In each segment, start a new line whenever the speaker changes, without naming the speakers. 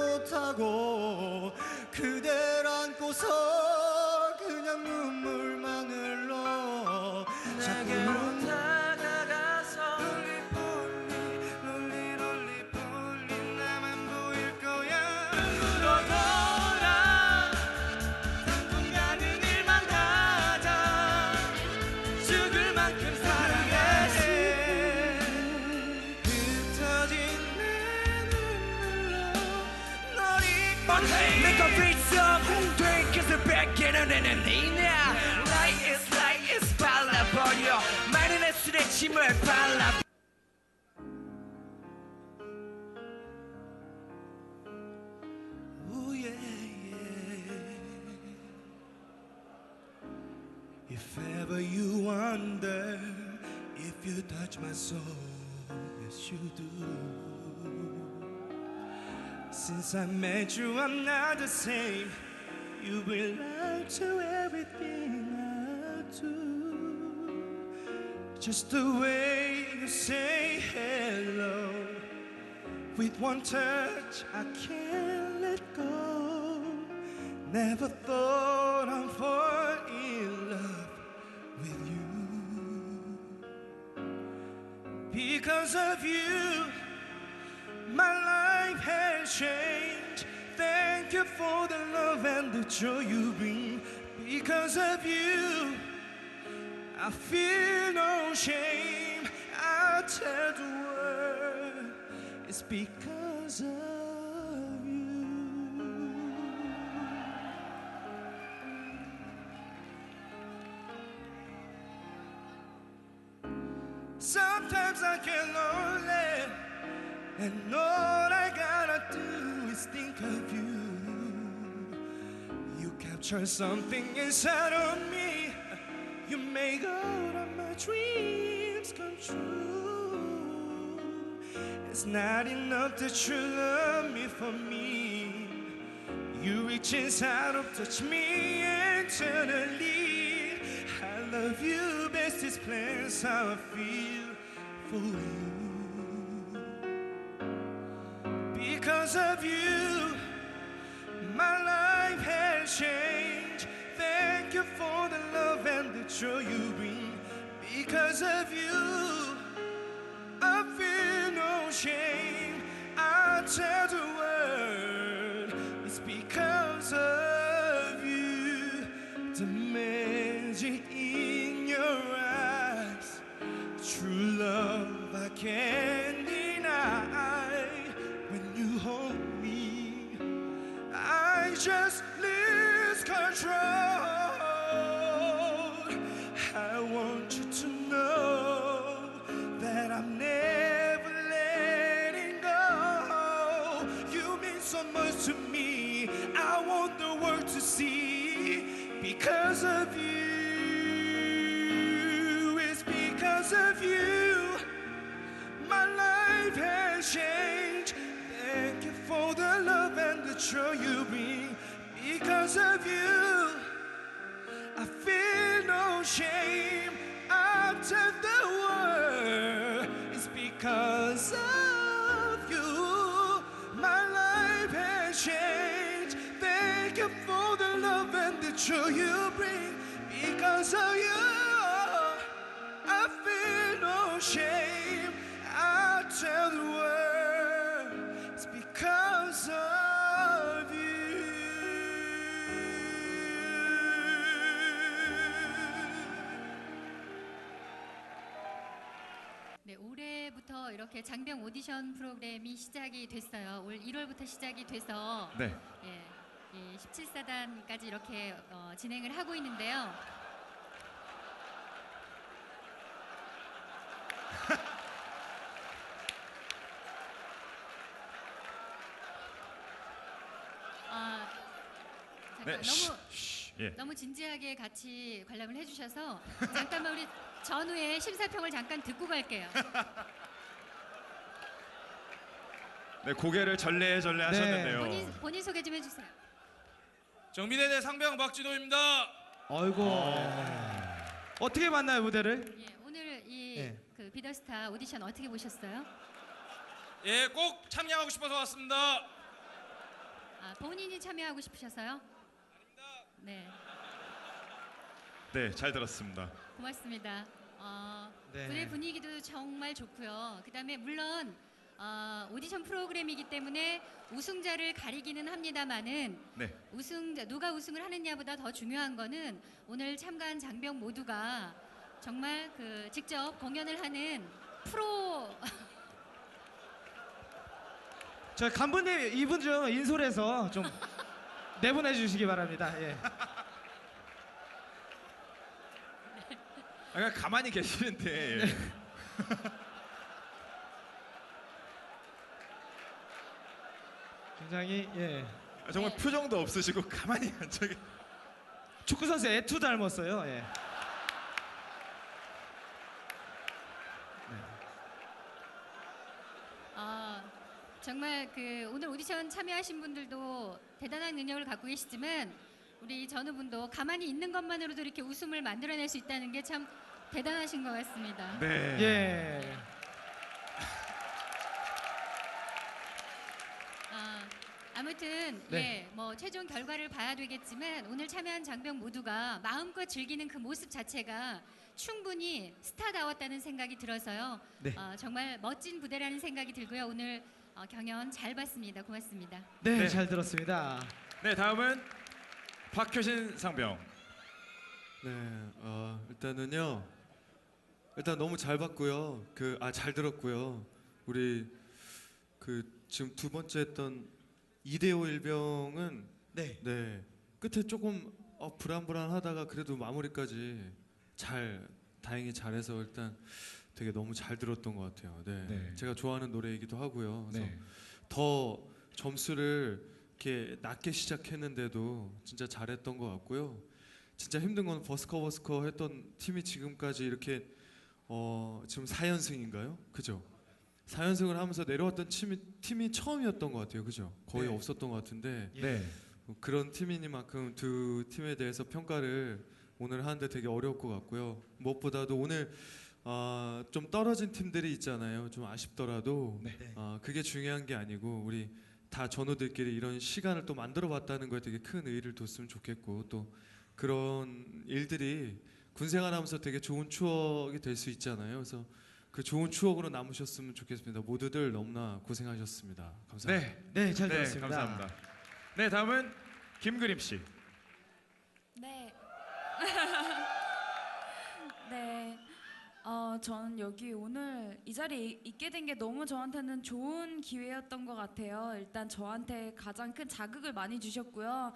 못하고 그댈 안고서
뺏기는 애는 니냐 Light is light is 발라버려 많은 내 술에 침을 발라
Ooh, yeah, yeah. If ever you wonder if you touch my soul, yes you do. Since I met you, I'm not the same. You belong to everything I do. Just the way you say hello. With one touch, I can't let go. Never thought I'd fall in love with you. Because of you, my life has changed. Thank you for the love and the joy you bring. Because of you, I feel no shame. I tell the world it's because of you. Sometimes I get lonely, and all I gotta do is think of you. Capture something inside of me. You make all of my dreams come true. It's not enough that you love me for me. You reach inside of touch me eternally. I love you best is plans how I feel for you. Because of you, my life you. Because of you, I want the world to see because of you. It's because of you. My life has changed. Thank you for the love and the joy you bring. Because of you, I feel no shame. I tell the world it's because of joy you bring. Because of you, I feel no shame. I tell the world it's because of you.
네, 올해부터 이렇게 장병 오디션 프로그램이 시작이 됐어요. 올 1월부터 시작이 돼서
네.
예, 이 17사단까지 이렇게 어, 진행을 하고 있는데요. 아, 잠깐
네. 쉬,
너무
쉬, 예.
너무 진지하게 같이 관람을 해주셔서 잠깐만 우리 전후의 심사평을 잠깐 듣고 갈게요.
네, 고개를 절레절레 하셨는데요.
본인 본인 소개 좀 해주세요.
정비대대 상병 박진호입니다.
아이고 어떻게 만나요 무대를?
예, 오늘 이
예.
그 비더스타 오디션 어떻게 보셨어요?
예, 꼭 참여하고 싶어서 왔습니다.
아, 본인이 참여하고 싶으셔서요? 네,
네, 잘 들었습니다.
고맙습니다. 어,
네.
무대 분위기도 정말 좋고요. 그다음에 물론 어, 오디션 프로그램이기 때문에 우승자를 가리기는 합니다만은
네.
우승자 누가 우승을 하느냐보다 더 중요한 거는 오늘 참가한 장병 모두가 정말 그 직접 공연을 하는 프로
저 간부님 이분 좀 인솔해서 좀 내보내 주시기 바랍니다. 예.
아, 그냥 가만히 계시는데 예.
굉장히 예.
아, 정말 표정도 없으시고 가만히 앉아 계시.
축구 선수 에투 닮았어요. 예.
아, 정말 그 오늘 오디션 참여하신 분들도 대단한 능력을 갖고 계시지만 우리 전우 분도 가만히 있는 것만으로도 이렇게 웃음을 만들어낼 수 있다는 게 참 대단하신 것 같습니다.
네.
예.
아, 아무튼
네.
예, 뭐 최종 결과를 봐야 되겠지만 오늘 참여한 장병 모두가 마음껏 즐기는 그 모습 자체가 충분히 스타다웠다는 생각이 들어서요.
네.
어, 정말 멋진 무대라는 생각이 들고요. 오늘 어, 경연 잘 봤습니다. 고맙습니다.
네,
네.
잘 들었습니다.
네, 다음은 박효신 상병.
네, 어, 일단은요. 일단 너무 잘 봤고요. 그 아 잘 들었고요. 우리 그 지금 두 번째 했던 이대호 일병은
네.
네 끝에 조금 어, 불안불안하다가 그래도 마무리까지 잘 다행히 잘해서 일단 되게 너무 잘 들었던 것 같아요. 네,
네.
제가 좋아하는 노래이기도 하고요. 그래서
네.
더 점수를 이렇게 낮게 시작했는데도 진짜 잘했던 것 같고요. 진짜 힘든 건 버스커 버스커 했던 팀이 지금까지 이렇게 어 지금 4연승인가요? 그죠? 4연승을 하면서 내려왔던 팀이, 팀이 처음이었던 것 같아요. 그죠? 거의
네.
없었던 것 같은데
네.
뭐 그런 팀이니만큼 두 팀에 대해서 평가를 오늘 하는데 되게 어려울 것 같고요. 무엇보다도 오늘 아, 좀 떨어진 팀들이 있잖아요. 좀 아쉽더라도
네.
아, 그게 중요한 게 아니고 우리 다 전우들끼리 이런 시간을 또 만들어 봤다는 거에 되게 큰 의의를 뒀으면 좋겠고 또 그런 일들이 군생활하면서 되게 좋은 추억이 될 수 있잖아요. 그래서 그 좋은 추억으로 남으셨으면 좋겠습니다. 모두들 너무나 고생하셨습니다. 감사합니다.
네.
네, 잘
네,
들었습니다.
감사합니다. 네, 다음은 김그림 씨.
네. 네. 어, 저는 여기 오늘 이 자리에 있게 된 게 너무 저한테는 좋은 기회였던 것 같아요. 일단 저한테 가장 큰 자극을 많이 주셨고요.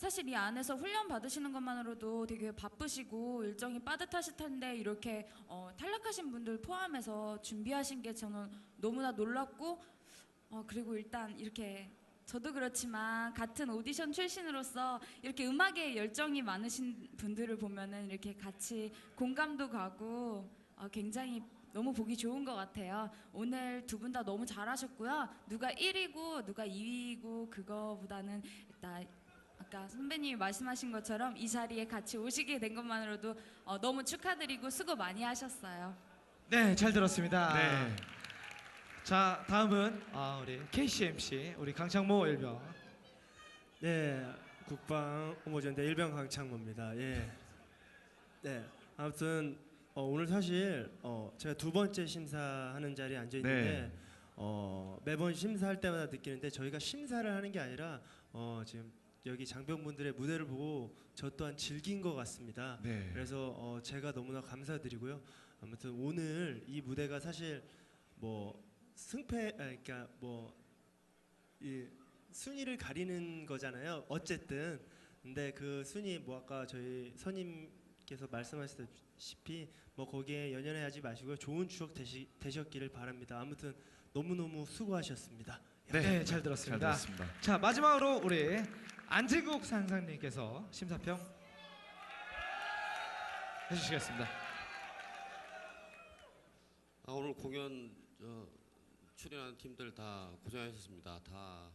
사실 이 안에서 훈련 받으시는 것만으로도 되게 바쁘시고 일정이 빠듯하실 텐데 이렇게 어, 탈락하신 분들 포함해서 준비하신 게 저는 너무나 놀랐고 어, 그리고 일단 이렇게 저도 그렇지만 같은 오디션 출신으로서 이렇게 음악에 열정이 많으신 분들을 보면은 이렇게 같이 공감도 가고 어, 굉장히 너무 보기 좋은 것 같아요. 오늘 두 분 다 너무 잘하셨고요. 누가 1위고 누가 2위고 그거보다는 일단 아까 선배님이 말씀하신 것처럼 이 자리에 같이 오시게 된 것만으로도 어, 너무 축하드리고 수고 많이 하셨어요.
네, 잘 들었습니다.
네.
자, 다음은 아, 우리 KCMC 우리 강창모 일병.
네, 국방 홍보전대 일병 강창모입니다. 예. 네, 아무튼 어, 오늘 사실 어, 제가 두 번째 심사하는 자리에 앉아 있는데
네.
어, 매번 심사할 때마다 느끼는데 저희가 심사를 하는 게 아니라 어, 지금 여기 장병분들의 무대를 보고 저 또한 즐긴 것 같습니다.
네.
그래서 어, 제가 너무나 감사드리고요. 아무튼 오늘 이 무대가 사실 뭐 승패, 아, 그러니까 뭐이 순위를 가리는 거잖아요. 어쨌든 근데 그 순위 뭐 아까 저희 선임께서 말씀하셨다시피 뭐 거기에 연연해하지 마시고요. 좋은 추억 되시, 되셨기를 바랍니다. 아무튼 너무 너무 수고하셨습니다.
네,
잘잘
들었습니다.
들었습니다.
자, 마지막으로 우리 안지국 상상님께서 심사평 해주시겠습니다.
아, 오늘 공연 어, 출연한 팀들 다 고생하셨습니다. 다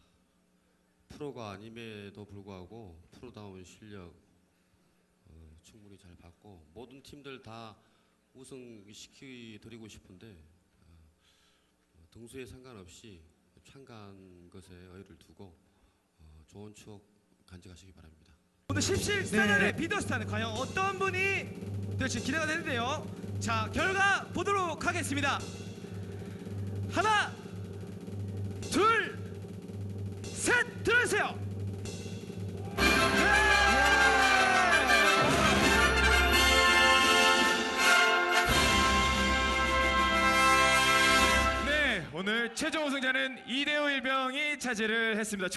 프로가 아님에도 불구하고 프로다운 실력 어, 충분히 잘 봤고 모든 팀들 다 우승 시키드리고 싶은데 어, 등수에 상관없이 참가한 것에 의의를 두고 어, 좋은 추억 간직하시기 바랍니다.
오늘 십실스타전의 비더스타는 과연 어떤 분이 될지 기대가 되는데요. 자 결과 보도록 하겠습니다. 하나, 둘, 셋 들어주세요.
네, 오늘 최종 우승자는 이대호 일병이 차지를 했습니다.